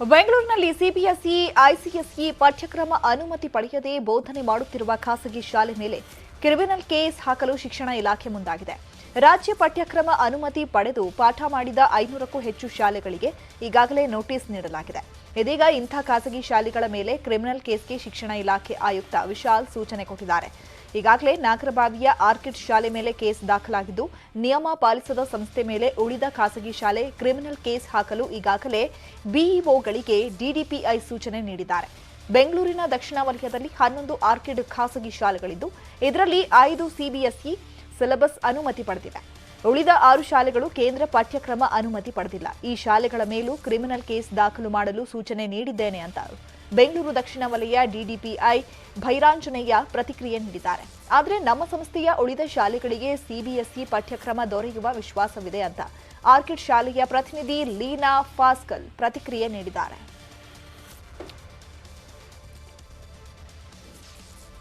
ಬೆಂಗಳೂರಿನಲ್ಲಿ CBSE, ICSE ಪಠ್ಯಕ್ರಮ ಅನುಮತಿ ಪಡೆಯದೆ ಬೋಧನೆ ಮಾಡುತ್ತಿರುವ ಖಾಸಗಿ ಶಾಲೆ ಮೇಲೆ ಕ್ರಿಮಿನಲ್ ಕೇಸ್ ಹಾಕಲು ಶಿಕ್ಷಣ ಇಲಾಖೆ ಮುಂದಾಗಿದೆ. ರಾಜ್ಯ ಪಠ್ಯಕ್ರಮ ಅನುಮತಿ ಪಡೆದು ಪಾಠ ಮಾಡಿದ ಐನೂರಕ್ಕೂ ಹೆಚ್ಚು ಶಾಲೆಗಳಿಗೆ ಈಗಾಗಲೇ ನೋಟಿಸ್ ನೀಡಲಾಗಿದೆ. ಇದೀಗ ಇಂಥ ಖಾಸಗಿ ಶಾಲೆಗಳ ಮೇಲೆ ಕ್ರಿಮಿನಲ್ ಕೇಸ್ಗೆ ಶಿಕ್ಷಣ ಇಲಾಖೆ ಆಯುಕ್ತ ವಿಶಾಲ್ ಸೂಚನೆ ಕೊಟ್ಟಿದ್ದಾರೆ. ಈಗಾಗಲೇ ನಾಗರಬಾವಿಯ ಆರ್ಕಿಡ್ ಶಾಲೆ ಮೇಲೆ ಕೇಸ್ ದಾಖಲಾಗಿದ್ದು, ನಿಯಮ ಪಾಲಿಸದ ಸಂಸ್ಥೆ ಮೇಲೆ ಉಳಿದ ಖಾಸಗಿ ಶಾಲೆ ಕ್ರಿಮಿನಲ್ ಕೇಸ್ ಹಾಕಲು ಈಗಾಗಲೇ ಬಿಇಒಗಳಿಗೆ ಡಿಡಿಪಿಐ ಸೂಚನೆ ನೀಡಿದ್ದಾರೆ. ಬೆಂಗಳೂರಿನ ದಕ್ಷಿಣ ವಲಯದಲ್ಲಿ ಹನ್ನೊಂದು ಆರ್ಕಿಡ್ ಖಾಸಗಿ ಶಾಲೆಗಳಿದ್ದು, ಇದರಲ್ಲಿ ಐದು ಸಿಬಿಎಸ್ಇ ಸಿಲೆಬಸ್ ಅನುಮತಿ ಪಡೆದಿವೆ. ಉಳಿದ ಆರು ಶಾಲೆಗಳು ಕೇಂದ್ರ ಪಠ್ಯಕ್ರಮ ಅನುಮತಿ ಪಡೆದಿಲ್ಲ. ಈ ಶಾಲೆಗಳ ಮೇಲೂ ಕ್ರಿಮಿನಲ್ ಕೇಸ್ ದಾಖಲು ಮಾಡಲು ಸೂಚನೆ ನೀಡಿದ್ದೇನೆ ಅಂತ ಬೆಂಗಳೂರು ದಕ್ಷಿಣ ವಲಯ ಡಿಡಿಪಿಐ ಭೈರಾಂಜನೇಯ ಪ್ರತಿಕ್ರಿಯೆ ನೀಡಿದ್ದಾರೆ. ಆದರೆ ನಮ್ಮ ಸಂಸ್ಥೆಯ ಉಳಿದ ಶಾಲೆಗಳಿಗೆ ಸಿಬಿಎಸ್ಇ ಪಠ್ಯಕ್ರಮ ದೊರೆಯುವ ವಿಶ್ವಾಸವಿದೆ ಅಂತ ಆರ್ಕಿಡ್ ಶಾಲೆಯ ಪ್ರತಿನಿಧಿ ಲೀನಾ ಫಾಸ್ಕಲ್ ಪ್ರತಿಕ್ರಿಯೆ ನೀಡಿದ್ದಾರೆ.